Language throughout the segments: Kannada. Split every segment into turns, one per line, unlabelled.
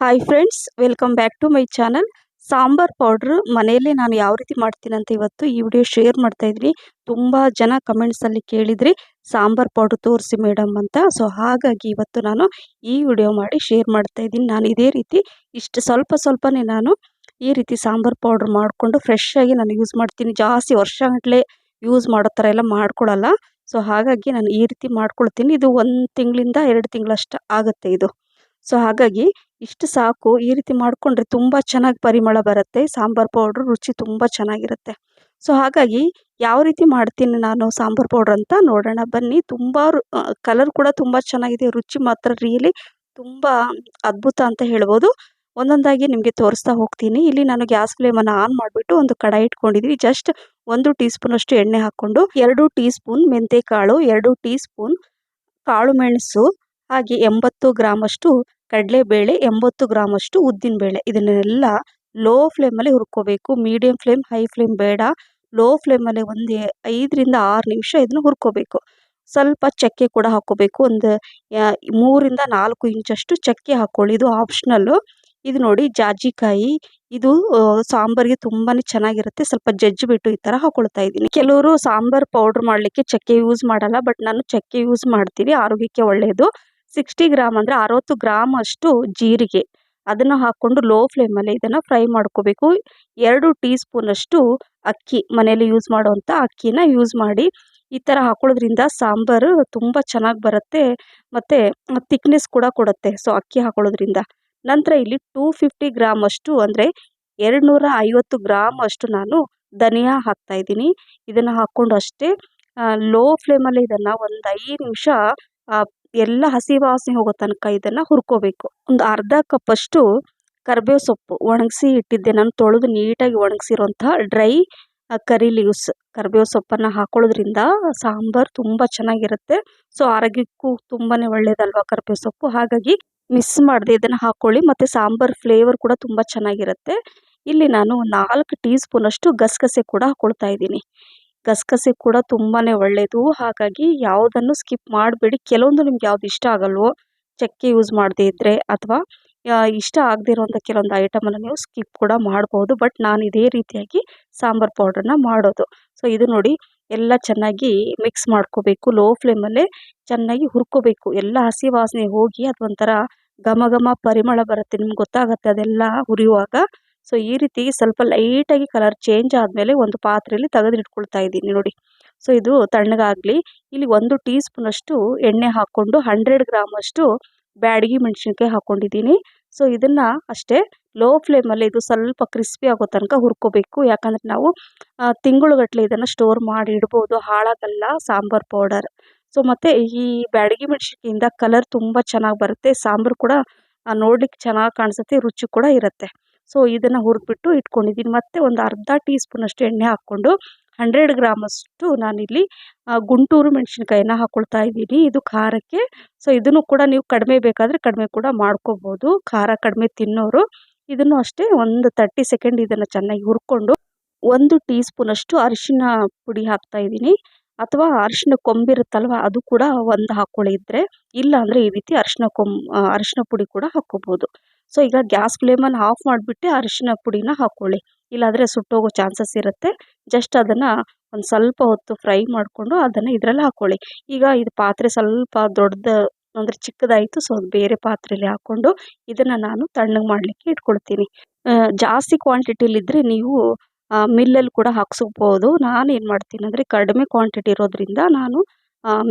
Hi friends welcome back to my channel sambar powder ಮನೆಯಲ್ಲೇ ನಾನು ಯಾವ ರೀತಿ ಮಾಡ್ತೀನಂತ ಇವತ್ತು ಈ ವಿಡಿಯೋ ಶೇರ್ ಮಾಡ್ತಾ ಇದ್ದೀನಿ. ತುಂಬ ಜನ ಕಮೆಂಟ್ಸಲ್ಲಿ ಕೇಳಿದ್ರಿ ಸಾಂಬಾರ್ ಪೌಡ್ರ್ ತೋರಿಸಿ ಮೇಡಮ್ ಅಂತ. ಸೊ ಹಾಗಾಗಿ ಇವತ್ತು ನಾನು ಈ ವಿಡಿಯೋ ಮಾಡಿ ಶೇರ್ ಮಾಡ್ತಾ ಇದ್ದೀನಿ. ನಾನು ಇದೇ ರೀತಿ ಇಷ್ಟು ಸ್ವಲ್ಪ ಸ್ವಲ್ಪನೇ ನಾನು ಈ ರೀತಿ ಸಾಂಬಾರ್ ಪೌಡ್ರ್ ಮಾಡಿಕೊಂಡು ಫ್ರೆಶ್ ಆಗಿ ನಾನು ಯೂಸ್ ಮಾಡ್ತೀನಿ. ಜಾಸ್ತಿ ವರ್ಷಗಟ್ಟಲೆ ಯೂಸ್ ಮಾಡೋ ಥರ ಎಲ್ಲ ಮಾಡ್ಕೊಳ್ಳಲ್ಲ ಸೊ ಹಾಗಾಗಿ ನಾನು ಈ ರೀತಿ ಮಾಡ್ಕೊಳ್ತೀನಿ. ಇದು ಒಂದು ತಿಂಗಳಿಂದ ಎರಡು ತಿಂಗಳಷ್ಟು ಆಗುತ್ತೆ ಇದು. ಸೊ ಹಾಗಾಗಿ ಇಷ್ಟು ಸಾಕು. ಈ ರೀತಿ ಮಾಡಿಕೊಂಡ್ರೆ ತುಂಬ ಚೆನ್ನಾಗಿ ಪರಿಮಳ ಬರುತ್ತೆ. ಸಾಂಬಾರು ಪೌಡ್ರ್ ರುಚಿ ತುಂಬ ಚೆನ್ನಾಗಿರುತ್ತೆ. ಸೊ ಹಾಗಾಗಿ ಯಾವ ರೀತಿ ಮಾಡ್ತೀನಿ ನಾನು ಸಾಂಬಾರು ಪೌಡ್ರ್ ಅಂತ ನೋಡೋಣ. ಬನ್ನಿ. ತುಂಬ ಕಲರ್ ಕೂಡ ತುಂಬ ಚೆನ್ನಾಗಿದೆ. ರುಚಿ ಮಾತ್ರ ರಿಯಲಿ ತುಂಬ ಅದ್ಭುತ ಅಂತ ಹೇಳ್ಬೋದು. ಒಂದೊಂದಾಗಿ ನಿಮಗೆ ತೋರಿಸ್ತಾ ಹೋಗ್ತೀನಿ. ಇಲ್ಲಿ ನಾನು ಗ್ಯಾಸ್ ಫ್ಲೇಮನ್ನು ಆನ್ ಮಾಡಿಬಿಟ್ಟು ಒಂದು ಕಡಾಯಿ ಇಟ್ಕೊಂಡಿದ್ದೀನಿ. ಜಸ್ಟ್ ಒಂದು ಟೀ ಸ್ಪೂನಷ್ಟು ಎಣ್ಣೆ ಹಾಕ್ಕೊಂಡು ಎರಡು ಟೀ ಸ್ಪೂನ್ ಮೆಂತೆ ಕಾಳು, ಎರಡು ಟೀ ಸ್ಪೂನ್ ಕಾಳು ಮೆಣಸು ಹಾಗೆ ಎಂಬತ್ತು ಗ್ರಾಮಷ್ಟು ಕಡಲೆಬೇಳೆ, ಎಂಬತ್ತು ಗ್ರಾಮಷ್ಟು ಉದ್ದಿನಬೇಳೆ. ಇದನ್ನೆಲ್ಲ ಲೋ ಫ್ಲೇಮಲ್ಲಿ ಹುರ್ಕೋಬೇಕು. ಮೀಡಿಯಮ್ ಫ್ಲೇಮ್ ಹೈ ಫ್ಲೇಮ್ ಬೇಡ. ಲೋ ಫ್ಲೇಮಲ್ಲಿ ಒಂದು ಐದರಿಂದ ಆರು ನಿಮಿಷ ಇದನ್ನು ಹುರ್ಕೋಬೇಕು. ಸ್ವಲ್ಪ ಚಕ್ಕೆ ಕೂಡ ಹಾಕ್ಕೋಬೇಕು ಒಂದು ಮೂರಿಂದ ನಾಲ್ಕು ಇಂಚಷ್ಟು ಚಕ್ಕೆ ಹಾಕ್ಕೊಳ್ಳಿ ಇದು ಆಪ್ಷನಲ್ಲು ಇದು ನೋಡಿ ಜಾಜಿಕಾಯಿ. ಇದು ಸಾಂಬಾರಿಗೆ ತುಂಬಾ ಚೆನ್ನಾಗಿರುತ್ತೆ. ಸ್ವಲ್ಪ ಜಜ್ಜಿಬಿಟ್ಟು ಈ ಥರ ಹಾಕೊಳ್ತಾ ಇದ್ದೀನಿ. ಕೆಲವರು ಸಾಂಬಾರ್ ಪೌಡ್ರ್ ಮಾಡಲಿಕ್ಕೆ ಚಕ್ಕೆ ಯೂಸ್ ಮಾಡಲ್ಲ ಬಟ್ ನಾನು ಚಕ್ಕೆ ಯೂಸ್ ಮಾಡ್ತೀನಿ. ಆರೋಗ್ಯಕ್ಕೆ ಒಳ್ಳೆಯದು ಸಿಕ್ಸ್ಟಿ ಗ್ರಾಮ್ ಅಂದರೆ ಅರವತ್ತು ಗ್ರಾಮ್ ಅಷ್ಟು ಜೀರಿಗೆ. ಅದನ್ನು ಹಾಕ್ಕೊಂಡು ಲೋ ಫ್ಲೇಮಲ್ಲಿ ಇದನ್ನು ಫ್ರೈ ಮಾಡ್ಕೋಬೇಕು. ಎರಡು ಟೀ ಸ್ಪೂನಷ್ಟು ಅಕ್ಕಿ, ಮನೆಯಲ್ಲಿ ಯೂಸ್ ಮಾಡುವಂಥ ಅಕ್ಕಿನ ಯೂಸ್ ಮಾಡಿ ಈ ಥರ ಹಾಕೊಳ್ಳೋದ್ರಿಂದ ಸಾಂಬಾರು ತುಂಬ ಚೆನ್ನಾಗಿ ಬರುತ್ತೆ ಮತ್ತು ತಿಕ್ನೆಸ್ ಕೂಡ ಕೊಡುತ್ತೆ. ಸೊ ಅಕ್ಕಿ ಹಾಕೊಳ್ಳೋದ್ರಿಂದ. ನಂತರ ಇಲ್ಲಿ ಟೂ ಫಿಫ್ಟಿ ಗ್ರಾಮ್ ಅಷ್ಟು ಅಂದರೆ ಎರಡು ನೂರ ಐವತ್ತು ಗ್ರಾಮ್ ಅಷ್ಟು ನಾನು ಧನಿಯಾ ಹಾಕ್ತಾಯಿದ್ದೀನಿ ಇದನ್ನು ಹಾಕ್ಕೊಂಡು ಅಷ್ಟೇ ಲೋ ಫ್ಲೇಮಲ್ಲಿ ಇದನ್ನು ಒಂದು ಐದು ನಿಮಿಷ ಎಲ್ಲ ಹಸಿ ವಾಸನೆ ಹೋಗೋ ತನಕ ಇದನ್ನು ಹುರ್ಕೋಬೇಕು. ಒಂದು ಅರ್ಧ ಕಪ್ಪಷ್ಟು ಕರಿಬೇವು ಸೊಪ್ಪು ಒಣಗಿಸಿ ಇಟ್ಟಿದ್ದೆ. ನಾನು ತೊಳೆದು ನೀಟಾಗಿ ಒಣಗಿಸಿರುವಂತಹ ಡ್ರೈ ಕರಿ ಲೀವ್ಸ್ ಕರಿಬೇವು ಸೊಪ್ಪನ್ನು ಹಾಕೊಳ್ಳೋದ್ರಿಂದ ಸಾಂಬಾರು ತುಂಬ ಚೆನ್ನಾಗಿರುತ್ತೆ. ಸೊ ಆರೋಗ್ಯಕ್ಕೂ ತುಂಬಾ ಒಳ್ಳೆಯದಲ್ವ ಕರಿಬೇವು ಸೊಪ್ಪು? ಹಾಗಾಗಿ ಮಿಸ್ ಮಾಡದೆ ಇದನ್ನು ಹಾಕ್ಕೊಳ್ಳಿ ಮತ್ತು ಸಾಂಬಾರು ಫ್ಲೇವರ್ ಕೂಡ ತುಂಬ ಚೆನ್ನಾಗಿರುತ್ತೆ. ಇಲ್ಲಿ ನಾನು ನಾಲ್ಕು ಟೀ ಸ್ಪೂನಷ್ಟು ಗಸಗಸೆ ಕೂಡ ಹಾಕ್ಕೊಳ್ತಾ ಇದ್ದೀನಿ. ಗಸಗಸೆ ಕೂಡ ತುಂಬಾ ಒಳ್ಳೆಯದು ಹಾಗಾಗಿ ಯಾವುದನ್ನು ಸ್ಕಿಪ್ ಮಾಡಬೇಡಿ. ಕೆಲವೊಂದು ನಿಮ್ಗೆ ಯಾವ್ದು ಇಷ್ಟ ಆಗಲ್ವೋ, ಚಕ್ಕೆ ಯೂಸ್ ಮಾಡದೇ ಇದ್ದರೆ ಅಥವಾ ಇಷ್ಟ ಆಗದೇ ಇರೋವಂಥ ಕೆಲವೊಂದು ಐಟಮನ್ನು ನೀವು ಸ್ಕಿಪ್ ಕೂಡ ಮಾಡ್ಬೋದು. ಬಟ್ ನಾನು ಇದೇ ರೀತಿಯಾಗಿ ಸಾಂಬಾರು ಪೌಡ್ರನ್ನ ಮಾಡೋದು. ಸೊ ಇದು ನೋಡಿ, ಎಲ್ಲ ಚೆನ್ನಾಗಿ ಮಿಕ್ಸ್ ಮಾಡ್ಕೋಬೇಕು. ಲೋ ಫ್ಲೇಮಲ್ಲೇ ಚೆನ್ನಾಗಿ ಹುರ್ಕೋಬೇಕು. ಎಲ್ಲ ಹಸಿ ವಾಸನೆ ಹೋಗಿ ಅದೊಂಥರ ಘಮ ಘಮ ಪರಿಮಳ ಬರುತ್ತೆ. ನಿಮ್ಗೆ ಗೊತ್ತಾಗುತ್ತೆ ಅದೆಲ್ಲ ಹುರಿಯುವಾಗ. ಸೊ ಈ ರೀತಿ ಸ್ವಲ್ಪ ಲೈಟಾಗಿ ಕಲರ್ ಚೇಂಜ್ ಆದಮೇಲೆ ಒಂದು ಪಾತ್ರೆಯಲ್ಲಿ ತೆಗೆದಿಟ್ಕೊಳ್ತಾ ಇದ್ದೀನಿ ನೋಡಿ. ಸೊ ಇದು ತಣ್ಣಗಾಗಲಿ. ಇಲ್ಲಿ ಒಂದು ಟೀ ಸ್ಪೂನಷ್ಟು ಎಣ್ಣೆ ಹಾಕ್ಕೊಂಡು ಹಂಡ್ರೆಡ್ ಗ್ರಾಮಷ್ಟು ಬ್ಯಾಡಗಿ ಮೆಣಸಿನ್ಕಾಯಿ ಹಾಕ್ಕೊಂಡಿದ್ದೀನಿ ಸೊ ಇದನ್ನು ಅಷ್ಟೇ ಲೋ ಫ್ಲೇಮಲ್ಲಿ ಇದು ಸ್ವಲ್ಪ ಕ್ರಿಸ್ಪಿ ಆಗೋ ತನಕ ಹುರ್ಕೋಬೇಕು. ಯಾಕಂದರೆ ನಾವು ತಿಂಗಳುಗಟ್ಟಲೆ ಇದನ್ನು ಸ್ಟೋರ್ ಮಾಡಿ ಇಡ್ಬೋದು. ಹಾಳಾಗಲ್ಲ ಸಾಂಬಾರು ಪೌಡರ್ ಸೊ ಮತ್ತು ಈ ಬ್ಯಾಡಗಿ ಮೆಣಸಿನ್ಕಾಯಿಂದ ಕಲರ್ ತುಂಬ ಚೆನ್ನಾಗಿ ಬರುತ್ತೆ. ಸಾಂಬಾರು ಕೂಡ ನೋಡ್ಲಿಕ್ಕೆ ಚೆನ್ನಾಗಿ ಕಾಣಿಸುತ್ತೆ, ರುಚಿ ಕೂಡ ಇರುತ್ತೆ. ಸೊ, ಇದನ್ನು ಹುರಿದ್ಬಿಟ್ಟು ಇಟ್ಕೊಂಡಿದ್ದೀನಿ ಮತ್ತು ಒಂದು ಅರ್ಧ ಟೀ ಸ್ಪೂನಷ್ಟು ಎಣ್ಣೆ ಹಾಕ್ಕೊಂಡು ಹಂಡ್ರೆಡ್ ಗ್ರಾಮಷ್ಟು ನಾನಿಲ್ಲಿ ಗುಂಟೂರು ಮೆಣಸಿನ್ಕಾಯಿನ ಹಾಕ್ಕೊಳ್ತಾ ಇದ್ದೀನಿ. ಇದು ಖಾರಕ್ಕೆ. ಸೊ, ಇದನ್ನು ಕೂಡ ನೀವು ಕಡಿಮೆ ಬೇಕಾದರೆ ಕಡಿಮೆ ಕೂಡ ಮಾಡ್ಕೋಬೋದು. ಖಾರ ಕಡಿಮೆ ತಿನ್ನೋರು. ಇದನ್ನು ಅಷ್ಟೇ ಒಂದು ತರ್ಟಿ ಸೆಕೆಂಡ್ ಇದನ್ನು ಚೆನ್ನಾಗಿ ಹುರ್ಕೊಂಡು ಒಂದು ಟೀ ಸ್ಪೂನಷ್ಟು ಅರಿಶಿನ ಪುಡಿ ಹಾಕ್ತಾ ಇದ್ದೀನಿ. ಅಥವಾ ಅರಿಶಿನ ಕೊಂಬಿರುತ್ತಲ್ವ ಅದು ಕೂಡ ಒಂದು ಹಾಕ್ಕೊಳ್ಳಿ ಇದ್ದರೆ ಇಲ್ಲ ಅಂದರೆ ಈ ರೀತಿ ಅರಿಶಿನ ಕೊಂಬ್ ಅರಿಶಿನ ಪುಡಿ ಕೂಡ ಹಾಕ್ಕೋಬೋದು. ಸೊ ಈಗ ಗ್ಯಾಸ್ ಫ್ಲೇಮನ್ನು ಆಫ್ ಮಾಡಿಬಿಟ್ಟೆ ಅರಿಶಿನ ಪುಡಿನ ಹಾಕ್ಕೊಳ್ಳಿ ಇಲ್ಲಾಂದರೆ ಸುಟ್ಟೋಗೋ ಚಾನ್ಸಸ್ ಇರುತ್ತೆ. ಜಸ್ಟ್ ಅದನ್ನು ಒಂದು ಸ್ವಲ್ಪ ಹೊತ್ತು ಫ್ರೈ ಮಾಡಿಕೊಂಡು ಅದನ್ನು ಇದರಲ್ಲಿ ಹಾಕ್ಕೊಳ್ಳಿ ಈಗ ಇದು ಪಾತ್ರೆ ಸ್ವಲ್ಪ ದೊಡ್ಡದು, ಅಂದರೆ ಚಿಕ್ಕದಾಯಿತು, ಸೊ ಬೇರೆ ಪಾತ್ರೆಯಲ್ಲಿ ಹಾಕ್ಕೊಂಡು ಇದನ್ನು ನಾನು ತಣ್ಣಗೆ ಮಾಡಲಿಕ್ಕೆ ಇಟ್ಕೊಳ್ತೀನಿ. ಜಾಸ್ತಿ ಕ್ವಾಂಟಿಟಿಲಿದ್ದರೆ ನೀವು ಮಿಲ್ಲಲ್ಲಿ ಕೂಡ ಹಾಕ್ಸ್ಬೋದು. ನಾನು ಏನು ಮಾಡ್ತೀನಿ ಅಂದರೆ ಕಡಿಮೆ ಕ್ವಾಂಟಿಟಿ ಇರೋದರಿಂದ ನಾನು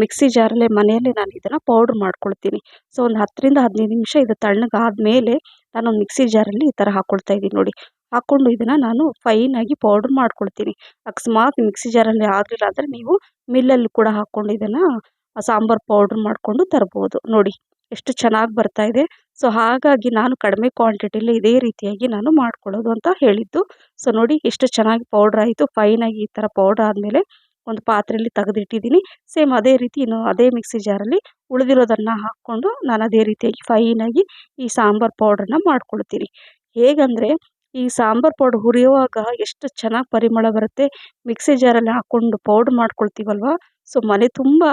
ಮಿಕ್ಸಿ ಜಾರಲ್ಲೇ ಮನೆಯಲ್ಲೇ ನಾನು ಇದನ್ನು ಪೌಡ್ರ್ ಮಾಡ್ಕೊಳ್ತೀನಿ. ಸೊ ಒಂದು ಹತ್ತರಿಂದ ಹದಿನೈದು ನಿಮಿಷ ಇದು ತಣ್ಣಗಾದಮೇಲೆ ಒಂದು ಮಿಕ್ಸಿ ಜಾರಲ್ಲಿ ಈ ಥರ ಹಾಕ್ಕೊಳ್ತಾ ಇದ್ದೀನಿ ನೋಡಿ. ಹಾಕ್ಕೊಂಡು ಇದನ್ನು ನಾನು ಫೈನಾಗಿ ಪೌಡ್ರ್ ಮಾಡ್ಕೊಳ್ತೀನಿ. ಅಕಸ್ಮಾತ್ ಮಿಕ್ಸಿ ಜಾರಲ್ಲಿ ಆಗಲಿಲ್ಲ ಅಂದರೆ ನೀವು ಮಿಲ್ಲಲ್ಲಿ ಕೂಡ ಹಾಕ್ಕೊಂಡು ಇದನ್ನು ಸಾಂಬಾರು ಪೌಡ್ರ್ ಮಾಡಿಕೊಂಡು ತರ್ಬೋದು ನೋಡಿ. ಎಷ್ಟು ಚೆನ್ನಾಗಿ ಬರ್ತಾ ಇದೆ. ಸೊ ಹಾಗಾಗಿ ನಾನು ಕಡಿಮೆ ಕ್ವಾಂಟಿಟಿಲಿ ಇದೇ ರೀತಿಯಾಗಿ ನಾನು ಮಾಡ್ಕೊಳ್ಳೋದು ಅಂತ ಹೇಳಿದ್ದು. ಸೊ ನೋಡಿ ಎಷ್ಟು ಚೆನ್ನಾಗಿ ಪೌಡ್ರ್ ಆಯಿತು. ಫೈನಾಗಿ ಈ ಥರ ಪೌಡ್ರ್ ಆದಮೇಲೆ ಒಂದು ಪಾತ್ರೆಯಲ್ಲಿ ತೆಗೆದಿಟ್ಟಿದ್ದೀನಿ. ಸೇಮ್ ಅದೇ ರೀತಿ ಇನ್ನು ಅದೇ ಮಿಕ್ಸಿ ಜಾರಲ್ಲಿ ಉಳಿದಿರೋದನ್ನು ಹಾಕ್ಕೊಂಡು ನಾನು ಅದೇ ರೀತಿಯಾಗಿ ಫೈನಾಗಿ ಈ ಸಾಂಬಾರು ಪೌಡ್ರನ್ನ ಮಾಡ್ಕೊಳ್ತೀನಿ. ಹೇಗಂದರೆ ಈ ಸಾಂಬಾರು ಪೌಡ್ರ್ ಹುರಿಯುವಾಗ ಎಷ್ಟು ಚೆನ್ನಾಗಿ ಪರಿಮಳ ಬರುತ್ತೆ. ಮಿಕ್ಸಿ ಜಾರಲ್ಲಿ ಹಾಕ್ಕೊಂಡು ಪೌಡ್ರ್ ಮಾಡ್ಕೊಳ್ತೀವಲ್ವ? ಸೊ ಮನೆ ತುಂಬ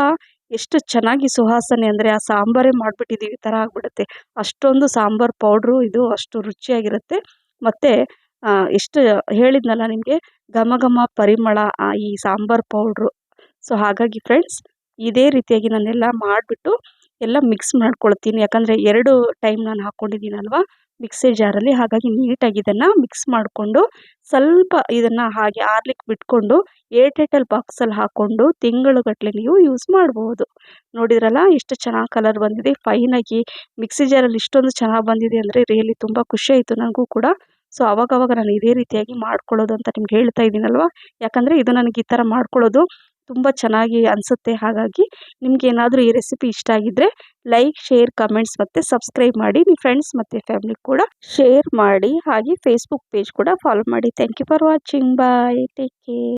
ಎಷ್ಟು ಚೆನ್ನಾಗಿ ಸುವಾಸನೆ ಅಂದರೆ ಆ ಸಾಂಬಾರೇ ಮಾಡಿಬಿಟ್ಟಿದ್ದೀವಿ ಥರ ಆಗಿಬಿಡುತ್ತೆ. ಅಷ್ಟೊಂದು ಸಾಂಬಾರು ಪೌಡ್ರು ಇದು ಅಷ್ಟು ರುಚಿಯಾಗಿರುತ್ತೆ. ಮತ್ತು ಎಷ್ಟು ಹೇಳಿದ್ನಲ್ಲ ನಿಮಗೆ, ಘಮ ಘಮ ಪರಿಮಳ ಈ ಸಾಂಬಾರು ಪೌಡ್ರು. ಸೊ ಹಾಗಾಗಿ ಫ್ರೆಂಡ್ಸ್ ಇದೇ ರೀತಿಯಾಗಿ ನಾನೆಲ್ಲ ಮಾಡಿಬಿಟ್ಟು ಎಲ್ಲ ಮಿಕ್ಸ್ ಮಾಡ್ಕೊಳ್ತೀನಿ. ಯಾಕಂದರೆ ಎರಡು ಟೈಮ್ ನಾನು ಹಾಕ್ಕೊಂಡಿದ್ದೀನಲ್ವ ಮಿಕ್ಸಿ ಜಾರಲ್ಲಿ ಹಾಗಾಗಿ ನೀಟಾಗಿ ಇದನ್ನು ಮಿಕ್ಸ್ ಮಾಡಿಕೊಂಡು ಸ್ವಲ್ಪ ಇದನ್ನು ಹಾಗೆ ಆರ್ಲಿಕ್ಕೆ ಬಿಟ್ಕೊಂಡು ಏರ್ಟೆಟಲ್ ಬಾಕ್ಸಲ್ಲಿ ಹಾಕ್ಕೊಂಡು ತಿಂಗಳುಗಟ್ಟಲೆ ನೀವು ಯೂಸ್ ಮಾಡ್ಬೋದು. ನೋಡಿದ್ರಲ್ಲ ಎಷ್ಟು ಚೆನ್ನಾಗಿ ಕಲರ್ ಬಂದಿದೆ. ಫೈನಾಗಿ ಮಿಕ್ಸಿ ಜಾರಲ್ಲಿ ಇಷ್ಟೊಂದು ಚೆನ್ನಾಗಿ ಬಂದಿದೆ ಅಂದರೆ ರಿಯಲಿ ತುಂಬ ಖುಷಿ ಆಯಿತು ನನಗೂ ಕೂಡ. ಸೊ ಅವಾಗವಾಗ ನಾನು ಇದೇ ರೀತಿಯಾಗಿ ಮಾಡ್ಕೊಳ್ಳೋದು ಅಂತ ನಿಮ್ಗೆ ಹೇಳ್ತಾ ಇದ್ದೀನಲ್ವ? ಯಾಕಂದರೆ ಇದು ನನಗೆ ಈ ಥರ ಮಾಡ್ಕೊಳ್ಳೋದು ತುಂಬ ಚೆನ್ನಾಗಿ ಅನಿಸುತ್ತೆ. ಹಾಗಾಗಿ ನಿಮ್ಗೆ ಏನಾದರೂ ಈ ರೆಸಿಪಿ ಇಷ್ಟ ಆಗಿದ್ದರೆ ಲೈಕ್ ಶೇರ್ ಕಮೆಂಟ್ಸ್ ಮತ್ತು ಸಬ್ಸ್ಕ್ರೈಬ್ ಮಾಡಿ. ನಿಮ್ಮ ಫ್ರೆಂಡ್ಸ್ ಮತ್ತು ಫ್ಯಾಮಿಲಿ ಕೂಡ ಶೇರ್ ಮಾಡಿ. ಹಾಗೆ ಫೇಸ್ಬುಕ್ ಪೇಜ್ ಕೂಡ ಫಾಲೋ ಮಾಡಿ. Thank you for watching bye take care